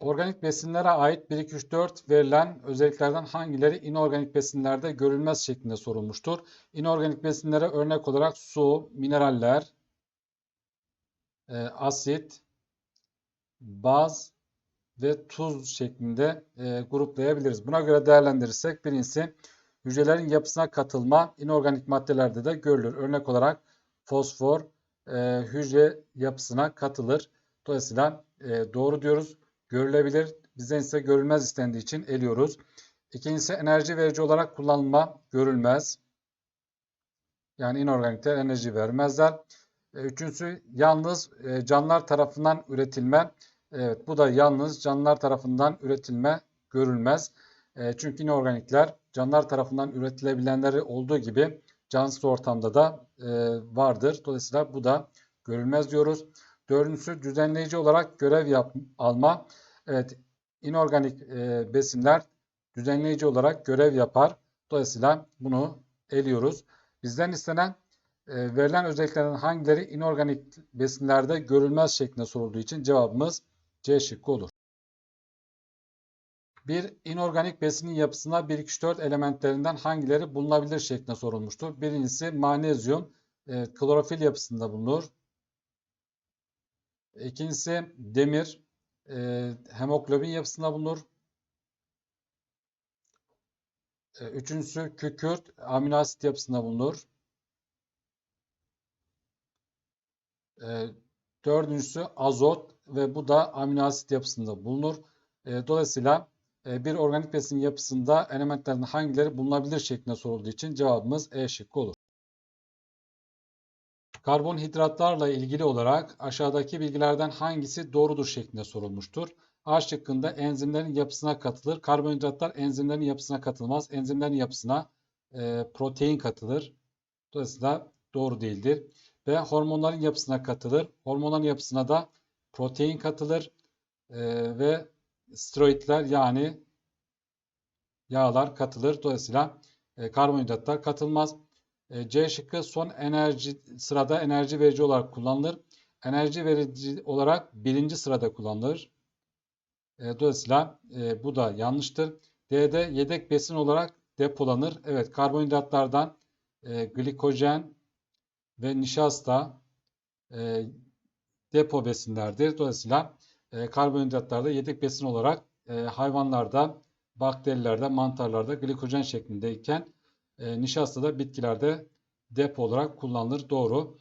Organik besinlere ait 1, 2, 3, 4 verilen özelliklerden hangileri inorganik besinlerde görülmez şeklinde sorulmuştur. İnorganik besinlere örnek olarak su, mineraller, e, asit, baz ve tuz şeklinde e, gruplayabiliriz. Buna göre değerlendirirsek birincisi hücrelerin yapısına katılma inorganik maddelerde de görülür. Örnek olarak fosfor e, hücre yapısına katılır. Dolayısıyla doğru diyoruz. Görülebilir. Bizden ise görülmez istendiği için eliyoruz. İkincisi enerji verici olarak kullanılma görülmez. Yani inorganikler enerji vermezler. E, üçüncüsü yalnız e, canlılar tarafından üretilme. Evet bu da yalnız canlılar tarafından üretilme görülmez. E, çünkü inorganikler canlılar tarafından üretilebilenleri olduğu gibi cansız ortamda da vardır. Dolayısıyla bu da görülmez diyoruz. Dördüncüsü düzenleyici olarak görev yap, alma. Evet inorganik besinler düzenleyici olarak görev yapar. Dolayısıyla bunu eliyoruz. Bizden istenen e, verilen özelliklerden hangileri inorganik besinlerde görülmez şeklinde sorulduğu için cevabımız C şıkkı olur. Bir inorganik besinin yapısına 1, 2, 3, 4 elementlerinden hangileri bulunabilir şeklinde sorulmuştur. Birincisi manezyum e, klorofil yapısında bulunur. İkincisi demir e, hemoglobin yapısında bulunur. E, üçüncüsü kükürt amino asit yapısında bulunur. E, dördüncüsü azot ve bu da amino asit yapısında bulunur. E, dolayısıyla e, bir organik besin yapısında elementlerin hangileri bulunabilir şeklinde sorulduğu için cevabımız E şıkkı olur. Karbonhidratlarla ilgili olarak aşağıdaki bilgilerden hangisi doğrudur şeklinde sorulmuştur. A şıkkında enzimlerin yapısına katılır. Karbonhidratlar enzimlerin yapısına katılmaz. Enzimlerin yapısına e, protein katılır. Dolayısıyla doğru değildir. B hormonların yapısına katılır. Hormonların yapısına da protein katılır. E, ve steroidler yani yağlar katılır. Dolayısıyla e, karbonhidratlar katılmaz. E, C şıkkı son enerji sırada enerji verici olarak kullanılır. Enerji verici olarak birinci sırada kullanılır. E, dolayısıyla e, bu da yanlıştır. D'de yedek besin olarak depolanır. Evet karbonhidratlardan glikojen ve nişasta depo besinlerdir. Dolayısıyla karbonhidratlarda yedek besin olarak hayvanlarda, bakterilerde, mantarlarda glikojen şeklindeyken e, nişasta da bitkilerde depo olarak kullanılır. Doğru.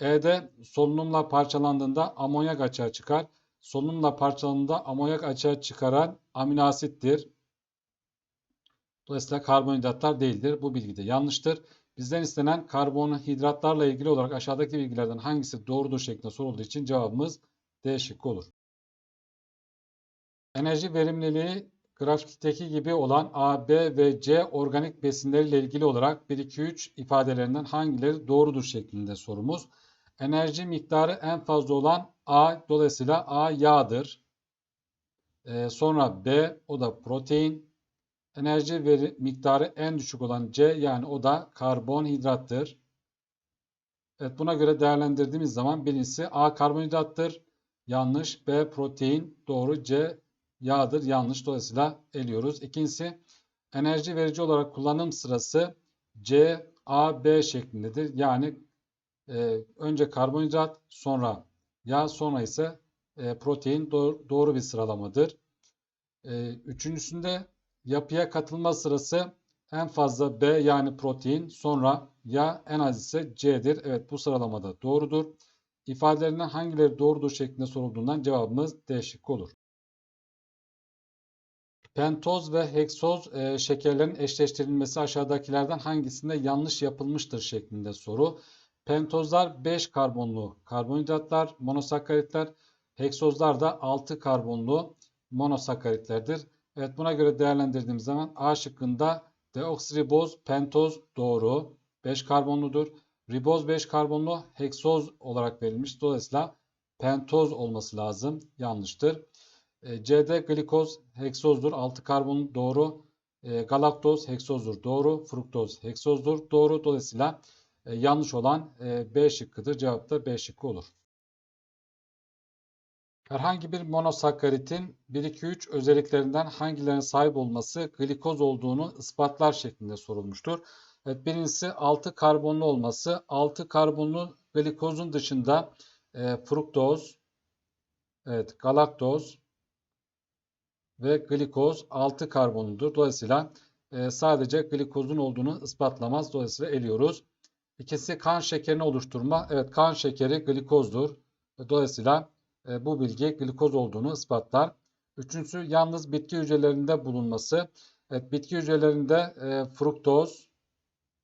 E'de solunumla parçalandığında amonyak açığa çıkar. Solunumla parçalandığında amonyak açığa çıkaran amino asittir. Dolayısıyla karbonhidratlar değildir. Bu bilgi de yanlıştır. Bizden istenen karbonhidratlarla ilgili olarak aşağıdaki bilgilerden hangisi doğrudur şeklinde sorulduğu için cevabımız D şıkkı olur. Enerji verimliliği grafikteki gibi olan A, B ve C organik besinleriyle ilgili olarak 1, 2, 3 ifadelerinden hangileri doğrudur şeklinde sorumuz. Enerji miktarı en fazla olan A dolayısıyla A yağdır. Ee, sonra B o da protein. Enerji veri, miktarı en düşük olan C yani o da karbonhidrattır. Evet buna göre değerlendirdiğimiz zaman birincisi A karbonhidrattır. Yanlış. B protein. Doğru. C yağdır. Yanlış. Dolayısıyla eliyoruz. İkincisi enerji verici olarak kullanım sırası C, A, B şeklindedir. Yani e, önce karbonhidrat sonra yağ sonra ise e, protein doğru, doğru bir sıralamadır. E, üçüncüsünde yapıya katılma sırası en fazla B yani protein sonra yağ en az ise C'dir. Evet bu sıralamada doğrudur. İfadelerinden hangileri doğrudur şeklinde sorulduğundan cevabımız D şıkkı olur. Pentoz ve heksoz e, şekerlerin eşleştirilmesi aşağıdakilerden hangisinde yanlış yapılmıştır şeklinde soru. Pentozlar 5 karbonlu karbonhidratlar, monosakkaritler, heksozlar da 6 karbonlu monosakkaritlerdir. Evet buna göre değerlendirdiğimiz zaman A şıkkında deoksiriboz pentoz doğru 5 karbonludur. Riboz 5 karbonlu heksoz olarak verilmiş. Dolayısıyla pentoz olması lazım. Yanlıştır. E, C'de glikoz heksozdur. 6 karbon doğru. E, galaktoz heksozdur. Doğru. Fruktoz heksozdur. Doğru. Dolayısıyla e, yanlış olan B şıkkıdır. Cevap da B şıkkı olur. Herhangi bir monosakkaritin 1-2-3 özelliklerinden hangilerine sahip olması glikoz olduğunu ispatlar şeklinde sorulmuştur. Evet, birincisi 6 karbonlu olması. 6 karbonlu glikozun dışında e, fruktoz, evet, galaktoz ve glikoz 6 karbonludur. Dolayısıyla e, sadece glikozun olduğunu ispatlamaz. Dolayısıyla eliyoruz. İkisi kan şekerini oluşturma. Evet kan şekeri glikozdur. Dolayısıyla e, bu bilgi glikoz olduğunu ispatlar. Üçüncüsü yalnız bitki hücrelerinde bulunması. Evet, bitki hücrelerinde e, fruktoz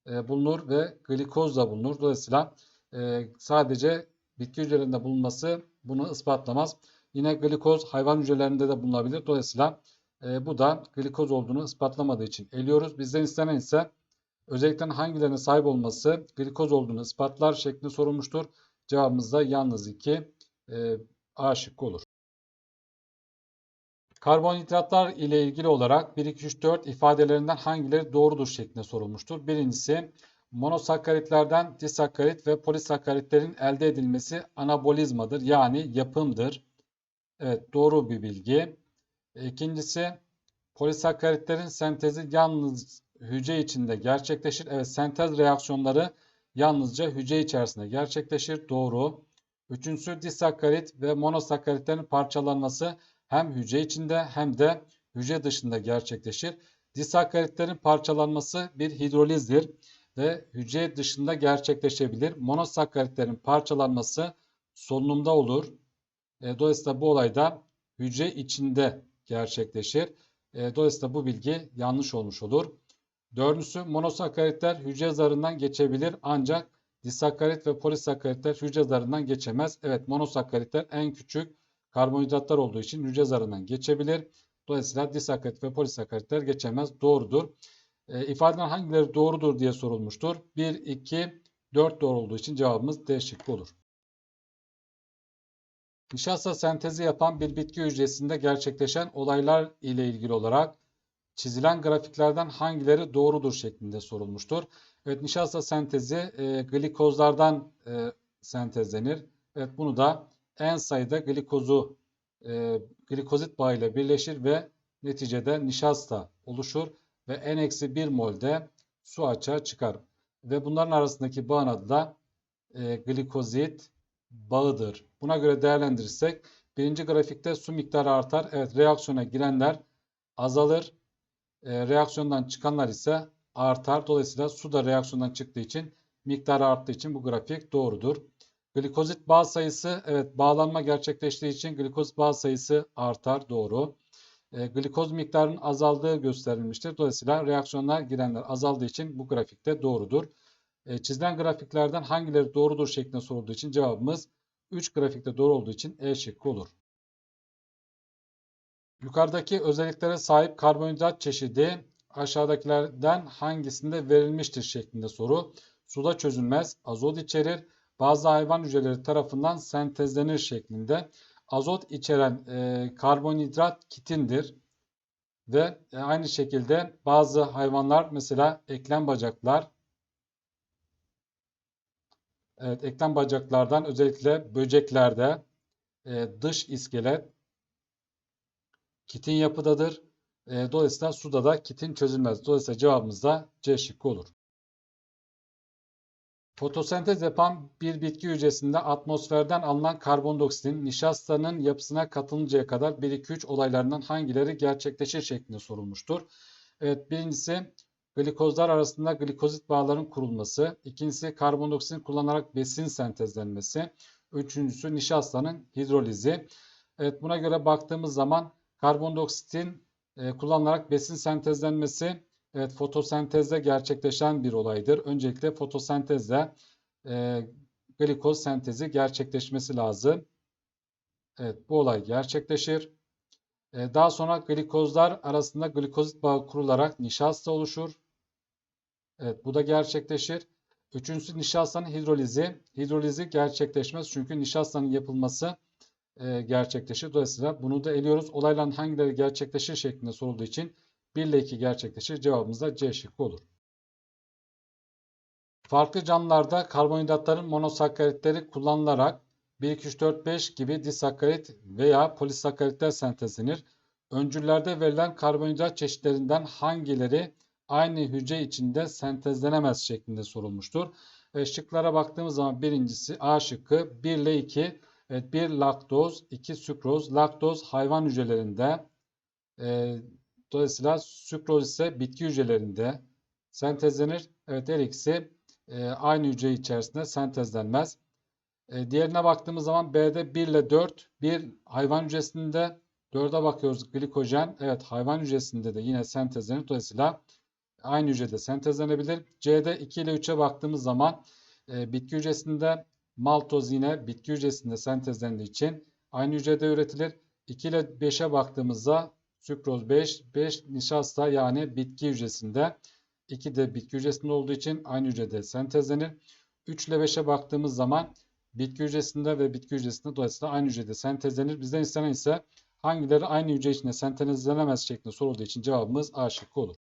e, bulunur ve glikoz da bulunur. Dolayısıyla e, sadece bitki hücrelerinde bulunması bunu ispatlamaz. Yine glikoz hayvan hücrelerinde de bulunabilir. Dolayısıyla e, bu da glikoz olduğunu ispatlamadığı için eliyoruz. Bizden istenen ise özelliklerin hangilerine sahip olması glikoz olduğunu ispatlar şeklinde sorulmuştur. Cevabımız da yalnız 2 e, A şıkkı olur. Karbonhidratlar ile ilgili olarak 1, 2, 3, 4 ifadelerinden hangileri doğrudur şeklinde sorulmuştur. Birincisi monosakkaritlerden disakkarit ve polisakkaritlerin elde edilmesi anabolizmadır yani yapımdır. Evet doğru bir bilgi. İkincisi polisakkaritlerin sentezi yalnız hücre içinde gerçekleşir. Evet sentez reaksiyonları yalnızca hücre içerisinde gerçekleşir. Doğru. Üçüncüsü disakkarit ve monosakkaritlerin parçalanması hem hücre içinde hem de hücre dışında gerçekleşir. Disakkaritlerin parçalanması bir hidrolizdir ve hücre dışında gerçekleşebilir. Monosakkaritlerin parçalanması solunumda olur. E, dolayısıyla bu olayda hücre içinde gerçekleşir. E, dolayısıyla bu bilgi yanlış olmuş olur. Dördüncüsü monosakkaritler hücre zarından geçebilir ancak disakkarit ve polisakkaritler hücre zarından geçemez. Evet monosakkaritler en küçük karbonhidratlar olduğu için hücre zarından geçebilir. Dolayısıyla disakkarit ve polisakkaritler geçemez. Doğrudur. E, ifadeden hangileri doğrudur diye sorulmuştur. 1, 2, 4 doğru olduğu için cevabımız D şıkkı olur. Nişasta sentezi yapan bir bitki hücresinde gerçekleşen olaylar ile ilgili olarak çizilen grafiklerden hangileri doğrudur şeklinde sorulmuştur. Evet nişasta sentezi e, glikozlardan e, sentezlenir. Evet bunu da en sayıda glikozu e, glikozit bağıyla birleşir ve neticede nişasta oluşur ve n-1 molde su açığa çıkar. Ve bunların arasındaki bağın adı da e, glikozit bağıdır. Buna göre değerlendirirsek birinci grafikte su miktarı artar. Evet reaksiyona girenler azalır. E, reaksiyondan çıkanlar ise artar. Dolayısıyla su da reaksiyondan çıktığı için miktarı arttığı için bu grafik doğrudur. Glikozit bağ sayısı evet bağlanma gerçekleştiği için glikozit bağ sayısı artar. Doğru. E, glikoz miktarının azaldığı gösterilmiştir. Dolayısıyla reaksiyonlar girenler azaldığı için bu grafikte doğrudur. E, çizilen grafiklerden hangileri doğrudur şeklinde sorulduğu için cevabımız 3 grafikte doğru olduğu için E şıkkı olur. Yukarıdaki özelliklere sahip karbonhidrat çeşidi aşağıdakilerden hangisinde verilmiştir şeklinde soru. Suda çözülmez, azot içerir, bazı hayvan hücreleri tarafından sentezlenir şeklinde. Azot içeren e, karbonhidrat kitindir. Ve e, aynı şekilde bazı hayvanlar mesela eklem bacaklar, evet, eklem bacaklardan özellikle böceklerde e, dış iskelet kitin yapıdadır. E, dolayısıyla suda da kitin çözülmez. Dolayısıyla cevabımız da C şıkkı olur. Fotosentez yapan bir bitki hücresinde atmosferden alınan karbondioksitin nişastanın yapısına katılıncaya kadar 1-2-3 olaylarından hangileri gerçekleşir şeklinde sorulmuştur. Evet birincisi glikozlar arasında glikozit bağların kurulması. ikincisi karbondioksitin kullanarak besin sentezlenmesi. Üçüncüsü nişastanın hidrolizi. Evet buna göre baktığımız zaman karbondioksitin e, kullanılarak besin sentezlenmesi evet fotosentezde gerçekleşen bir olaydır. Öncelikle fotosentezde e, glikoz sentezi gerçekleşmesi lazım. Evet bu olay gerçekleşir. E, daha sonra glikozlar arasında glikozit bağı kurularak nişasta oluşur. Evet bu da gerçekleşir. Üçüncüsü nişastanın hidrolizi. Hidrolizi gerçekleşmez çünkü nişastanın yapılması e, gerçekleşir. Dolayısıyla bunu da eliyoruz. Olayların hangileri gerçekleşir şeklinde sorulduğu için 1 ile 2 gerçekleşir. Cevabımız da C şıkkı olur. Farklı canlılarda karbonhidratların monosakkaritleri kullanılarak 1, 2, 3, 4, 5 gibi disakkarit veya polisakkaritler sentezlenir. Öncüllerde verilen karbonhidrat çeşitlerinden hangileri aynı hücre içinde sentezlenemez şeklinde sorulmuştur. E, şıklara baktığımız zaman birincisi A şıkkı 1 ile 2. Evet 1 laktoz, 2 sükroz. Laktoz hayvan hücrelerinde. E, dolayısıyla sükroz ise bitki hücrelerinde sentezlenir. Evet her ikisi e, aynı hücre içerisinde sentezlenmez. E, diğerine baktığımız zaman B'de 1 ile 4. 1 hayvan hücresinde 4'e bakıyoruz glikojen. Evet hayvan hücresinde de yine sentezlenir. Dolayısıyla aynı hücrede sentezlenebilir. C'de 2 ile 3'e baktığımız zaman e, bitki hücresinde maltoz yine bitki hücresinde sentezlendiği için aynı hücrede üretilir. 2 ile 5'e baktığımızda sükroz 5, 5 nişasta yani bitki hücresinde. 2 de bitki hücresinde olduğu için aynı hücrede sentezlenir. 3 ile 5'e baktığımız zaman bitki hücresinde ve bitki hücresinde dolayısıyla aynı hücrede sentezlenir. Bizden istenen ise hangileri aynı hücre içinde sentezlenemez şeklinde sorulduğu için cevabımız A şıkkı olur.